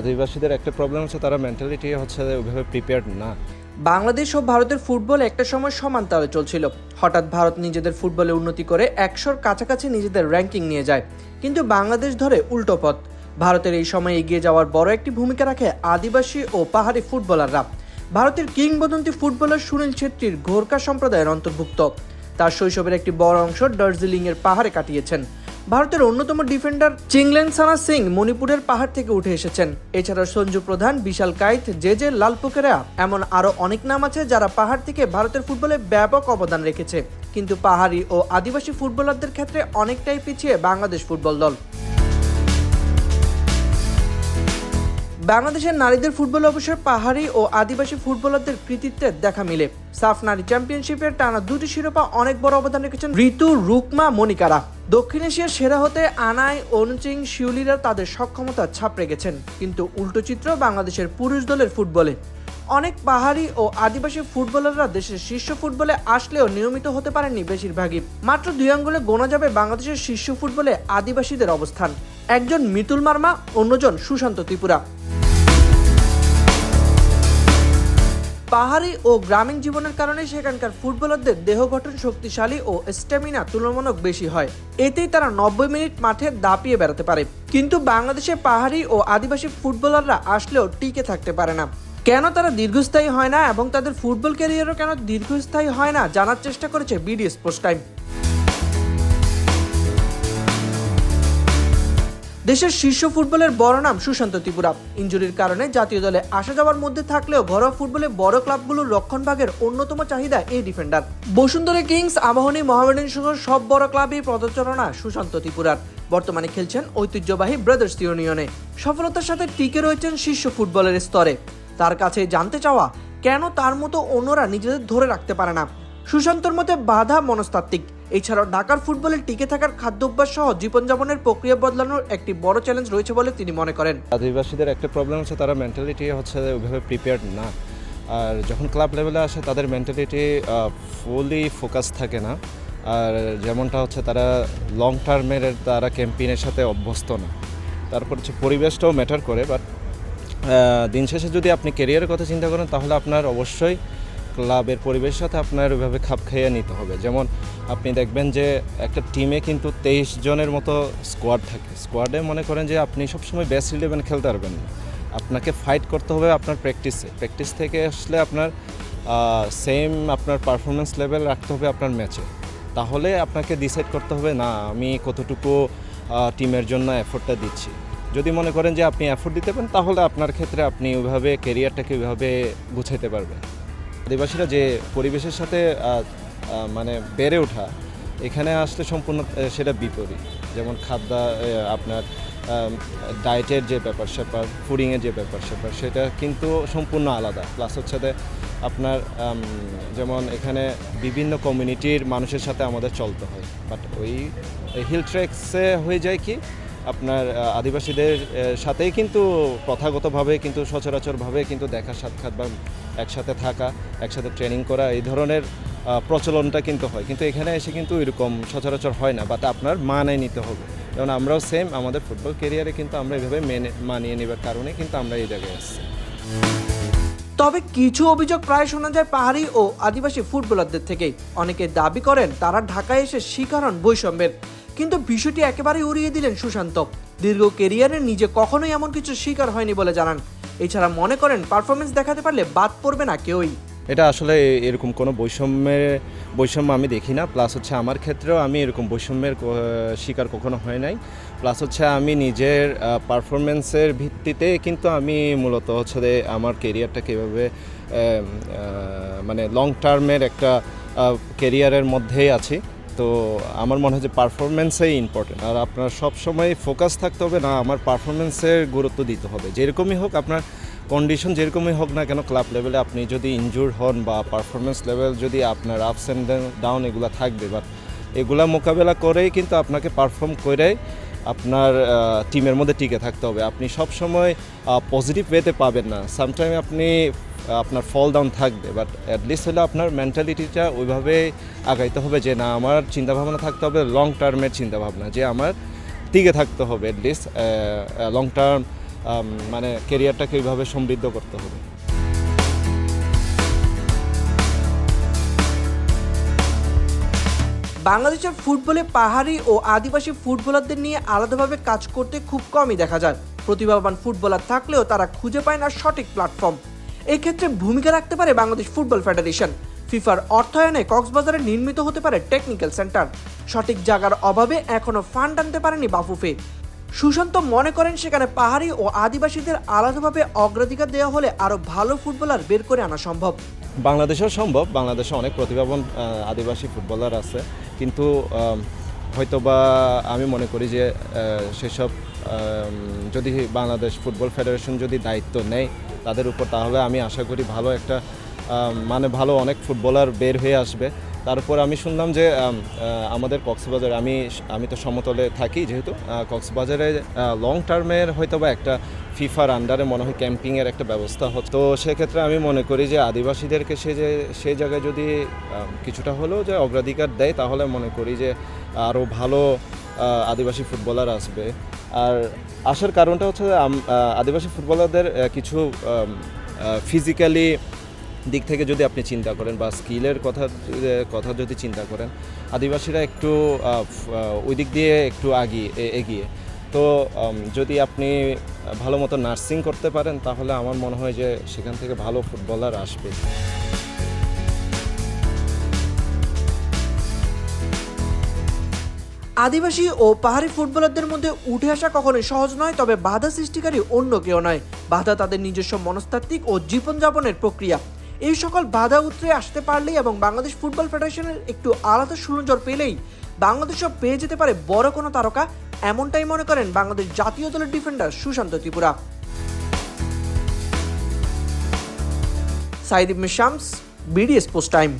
আদিবাসীদের একটা প্রবলেম হচ্ছে, তারা মেন্টালিটি হচ্ছে ওইভাবে প্রিপেয়ার্ড না। বাংলাদেশ ও ভারতের ফুটবল একটা সময় সমান তালে চলছিল। হঠাৎ ভারত নিজেদের ফুটবলে উন্নতি করে একশোর কাছাকাছি নিজেদের র্যাঙ্কিং নিয়ে যায়। কিন্তু বাংলাদেশ ধরে উল্টো পথ। ভারতের এই সময় এগিয়ে যাওয়ার বড় একটি ভূমিকা রাখে আদিবাসী ও পাহাড়ি ফুটবলাররা। ভারতের কিংবদন্তি ফুটবলার সুনীল ছেত্রীর ঘোরকা সম্প্রদায়ের অন্তর্ভুক্ত। তার শৈশবের একটি বড় অংশ দার্জিলিং এর পাহাড়ে কাটিয়েছেন। ভারতের অন্যতম ডিফেন্ডার চিংলেন সানা সিং মণিপুরের পাহাড় থেকে উঠে এসেছেন। এছাড়া সঞ্জু প্রধান, বিশাল কাইত, জে জে লালপুকেরা, এমন আরও অনেক নাম আছে যারা পাহাড় থেকে ভারতের ফুটবলে ব্যাপক অবদান রেখেছে। কিন্তু পাহাড়ি ও আদিবাসী ফুটবলারদের ক্ষেত্রে অনেকটাই পিছিয়ে বাংলাদেশ ফুটবল দল। বাংলাদেশের নারীদের ফুটবল অবসর পাহাড়ি ও আদিবাসী ফুটবলারদের কৃতিত্বের দেখা মিলে। সাফ নারী চ্যাম্পিয়নশিপের টানা দুটি শিরোপা অনেক বড় অবদান রেখেছেন ঋতু, রুকমা, মনিকারা। দক্ষিণ এশিয়ার সেরা হতে আনাই, অনুচিং, শিউলিরা তাদের সক্ষমতা ছাপ রেখেছেন। কিন্তু উল্টো চিত্র বাংলাদেশের পুরুষ দলের ফুটবলে। অনেক পাহাড়ি ও আদিবাসী ফুটবলাররা দেশের শীর্ষ ফুটবলে আসলেও নিয়মিত হতে পারেননি বেশিরভাগই। মাত্র দুই আঙ্গুলে গোনা যাবে বাংলাদেশের শীর্ষ ফুটবলে আদিবাসীদের অবস্থান। একজন মিতুল মার্মা, অন্যজন সুশান্ত ত্রিপুরা। পাহাড়ি ও গ্রামীণ জীবনের কারণে সেখানকার ফুটবলারদের দেহ গঠন শক্তিশালী ও স্ট্যামিনা তুলনামূলক বেশি হয়। এতেই তারা নব্বই মিনিট মাঠে দাপিয়ে বেড়াতে পারে। কিন্তু বাংলাদেশে পাহাড়ি ও আদিবাসী ফুটবলাররা আসলেও টিকে থাকতে পারে না। কেন তারা দীর্ঘস্থায়ী হয় না এবং তাদের ফুটবল ক্যারিয়ারও কেন দীর্ঘস্থায়ী হয় না জানার চেষ্টা করেছে বিডি স্পোর্টস টাইম। দেশের শীর্ষ ফুটবলের বড় নাম সুশান্ত ত্রিপুরা। ইঞ্জুরির কারণে জাতীয় দলে আসা যাওয়ার মধ্যে থাকলেও ঘরোয়া ফুটবলে বড় ক্লাবগুলোর রক্ষণভাগের অন্যতম চাহিদা এই ডিফেন্ডার। বসুন্ধরা কিংস, আবাহনী মহামেডান সহ সব বড় ক্লাবই পদচারণা সুশান্ত ত্রিপুরার। বর্তমানে খেলছেন ঐতিহ্যবাহী ব্রাদার্স ইউনিয়নে। সফলতার সাথে টিকে রয়েছেন শীর্ষ ফুটবলের স্তরে। তার কাছে জানতে চাওয়া, কেন তার মতো অন্যরা নিজেদের ধরে রাখতে পারে না? সুশান্তর মতে বাধা মনস্তাত্ত্বিক। এছাড়াও ঢাকার ফুটবলে টিকে থাকার খাদ্যাভ্যাস সহ জীবনযাপনের প্রক্রিয়া বদলানোর একটি বড় চ্যালেঞ্জ রয়েছে বলে তিনি মনে করেন। আদিবাসীদের একটা প্রবলেম হচ্ছে তারা মেন্টালিটি হচ্ছে ওইভাবে প্রিপেয়ার্ড না। আর যখন ক্লাব লেভেলে আসে, তাদের মেন্টালিটি ফুলি ফোকাস থাকে না। আর যেমনটা হচ্ছে তারা লং টার্মের তারা ক্যাম্পেইনের সাথে অভ্যস্ত না। তারপর হচ্ছে পরিবেশটাও ম্যাটার করে বাট দিন শেষে যদি আপনি ক্যারিয়ারের কথা চিন্তা করেন, তাহলে আপনার অবশ্যই ক্লাবের পরিবেশের সাথে আপনার ওইভাবে খাপ খাইয়ে নিতে হবে। যেমন আপনি দেখবেন যে একটা টিমে কিন্তু তেইশ জনের মতো স্কোয়াড থাকে। স্কোয়াডে মনে করেন যে আপনি সবসময় বেস্ট ইলেভেন খেলতে পারবেন না। আপনাকে ফাইট করতে হবে আপনার প্র্যাকটিসে প্র্যাকটিস থেকে আসলে আপনার সেম আপনার পারফরমেন্স লেভেল রাখতে হবে আপনার ম্যাচে তাহলে আপনাকে ডিসাইড করতে হবে, না, আমি কতটুকু টিমের জন্য এফোর্টটা দিচ্ছি? যদি মনে করেন যে আপনি এফোর্ট দিতে পারেন, তাহলে আপনার ক্ষেত্রে আপনি ওইভাবে কেরিয়ারটাকে ওইভাবে গুছাইতে পারবেন। আদিবাসীরা যে পরিবেশের সাথে মানে বেড়ে ওঠা, এখানে আসলে সম্পূর্ণ সেটা বিপরীত। যেমন খাদ্য আপনার ডায়েটের যে ব্যাপার স্যাপার ফুডিংয়ের যে ব্যাপার স্যাপার, সেটা কিন্তু সম্পূর্ণ আলাদা। প্লাস হচ্ছে আপনার যেমন এখানে বিভিন্ন কমিউনিটির মানুষের সাথে আমাদের চলতে হয়। বাট ওই হিল ট্রেক্সে হয়ে যায় কি আপনার আদিবাসীদের সাথেই কিন্তু প্রথাগতভাবে কিন্তু সচরাচরভাবে কিন্তু দেখা সাক্ষাৎ বা একসাথে থাকা, একসাথে ট্রেনিং করা এই ধরনের প্রচলনটা কিন্তু হয়। কিন্তু এখানে এসে কিন্তু এরকম সচরাচর হয় না বা তা আপনার মানায় নিতে হবে। যেমন আমরাও সেম আমাদের ফুটবল কেরিয়ারে কিন্তু আমরা এভাবে মেনে, মানিয়ে নেবার কারণে কিন্তু আমরা এই জায়গায় আসছি তবে কিছু অভিযোগ প্রায় শোনা যায় পাহাড়ি ও আদিবাসী ফুটবলারদের থেকেই। অনেকে দাবি করেন তারা ঢাকায় এসে শিকার হন বৈষম্যের। কিন্তু বিষয়টি একেবারেই উড়িয়ে দিলেন সুশান্ত। দীর্ঘ কেরিয়ারে নিজে কখনোই এমন কিছু শিকার হয়নি বলে জানান। এছাড়া মনে করেন পারফরমেন্স দেখাতে পারলে বাদ পড়বে না কেউই। এটা আসলে এরকম কোনো বৈষম্যের বৈষম্য আমি দেখি না। প্লাস হচ্ছে আমার ক্ষেত্রেও আমি এরকম বৈষম্যের শিকার কখনো হয় নাই। প্লাস হচ্ছে আমি নিজের পারফরমেন্সের ভিত্তিতে কিন্তু আমি মূলত হচ্ছে যে আমার আহ, আহ, মানে লং টার্মের একটা কেরিয়ারের মধ্যেই আছি। তো আমার মনে হয় যে পারফরমেন্সেই ইম্পর্টেন্ট আর আপনার সব সময় ফোকাস থাকতে হবে না, আমার পারফরমেন্সের গুরুত্ব দিতে হবে। যেরকমই হোক আপনার কন্ডিশন যেরকমই হোক না কেন ক্লাব লেভেলে আপনি যদি ইনজুর হন বা পারফরমেন্স লেভেল যদি আপনার আপস অ্যান্ড ডাউন এগুলো থাকবে বাট এগুলা মোকাবেলা করেই কিন্তু আপনাকে পারফর্ম করে আপনার টিমের মধ্যে টিকে থাকতে হবে। আপনি সব সময় পজিটিভ ওয়েতে পাবেন না। সামটাইম আপনি আপনার ফল ডাউন থাকবে বাট অ্যাটলিস্ট হলে আপনার মেন্টালিটিটা ওইভাবে আগাইতে হবে যে, না, আমার চিন্তাভাবনা থাকতে হবে লং টার্মের চিন্তাভাবনা, যে আমার টিকে থাকতে হবে অ্যাটলিস্ট লং টার্ম মানে কেরিয়ারটাকে ওইভাবে সমৃদ্ধ করতে হবে। বাংলাদেশের ফুটবলে পাহাড়ি ও আদিবাসী ফুটবলারদের নিয়ে আলাদাভাবে কাজ করতে খুব কমই দেখা যায়। প্রতিভাবান ফুটবলার থাকলেও তারা খুঁজে পায় না সঠিক প্ল্যাটফর্ম এই ক্ষেত্রে ভূমিকা রাখতে পারে বাংলাদেশ ফুটবল ফেডারেশন। ফিফার অর্থায়নে কক্সবাজারে নির্মিত হতে পারে টেকনিক্যাল সেন্টার। সঠিক জায়গার অভাবে এখনও ফান্ড আনতে পারেনি বাফুফে। সুশান্ত মনে করেন সেখানে পাহাড়ি ও আদিবাসীদের আলাদাভাবে অগ্রাধিকার দেওয়া হলে আরও ভালো ফুটবলার বের করে আনা সম্ভব। বাংলাদেশেও সম্ভব, বাংলাদেশে অনেক প্রতিভাবান আদিবাসী ফুটবলার আছে। কিন্তু হয়তোবা আমি মনে করি যে সেসব যদি বাংলাদেশ ফুটবল ফেডারেশন যদি দায়িত্ব নেয় তাদের উপর, তাহলে আমি আশা করি ভালো একটা মানে ভালো অনেক ফুটবলার বের হয়ে আসবে। তারপর আমি শুনলাম যে আমাদের কক্সবাজার, আমি আমি তো সমতলে থাকি যেহেতু কক্সবাজারে লং টার্মের হয়তো বা একটা ফিফার আন্ডারে মনে হয় ক্যাম্পিংয়ের একটা ব্যবস্থা হতো তো সেক্ষেত্রে আমি মনে করি যে, আদিবাসীদেরকে সে যে, সে জায়গায় যদি কিছুটা হলেও যে অগ্রাধিকার দেয়, তাহলে মনে করি যে আরও ভালো আদিবাসী ফুটবলার আসবে। আর আসার কারণটা হচ্ছে আদিবাসী ফুটবলারদের কিছু ফিজিক্যালি দিক থেকে যদি আপনি চিন্তা করেন বা স্কিলের কথা কথা যদি চিন্তা করেন, আদিবাসীরা একটু ওই দিক দিয়ে একটু আগিয়ে এগিয়ে। তো যদি আপনি ভালো মতো নার্সিং করতে পারেন, তাহলে আমার মনে হয় যে সেখান থেকে ভালো ফুটবলার আসবে। আদিবাসী ও পাহাড়ি ফুটবলারদের মধ্যে উঠে আসা কখনোই সহজ নয়, তবে বাধা সৃষ্টিকারী অন্য কেউ নয়। বাধা তাদের নিজস্ব মনস্তাত্ত্বিক ও জীবনযাপনের প্রক্রিয়া। এই সকল বাধা উতরে আসতে পারলেই এবং বাংলাদেশ ফুটবল ফেডারেশনের একটু আলাদা সুনজর পেলেই বাংলাদেশও পেয়ে যেতে পারে বড় কোনো তারকা, এমনটাই মনে করেন বাংলাদেশ জাতীয় দলের defender Sushanta Tripura. Saeed Ibne Shams, BDS post time.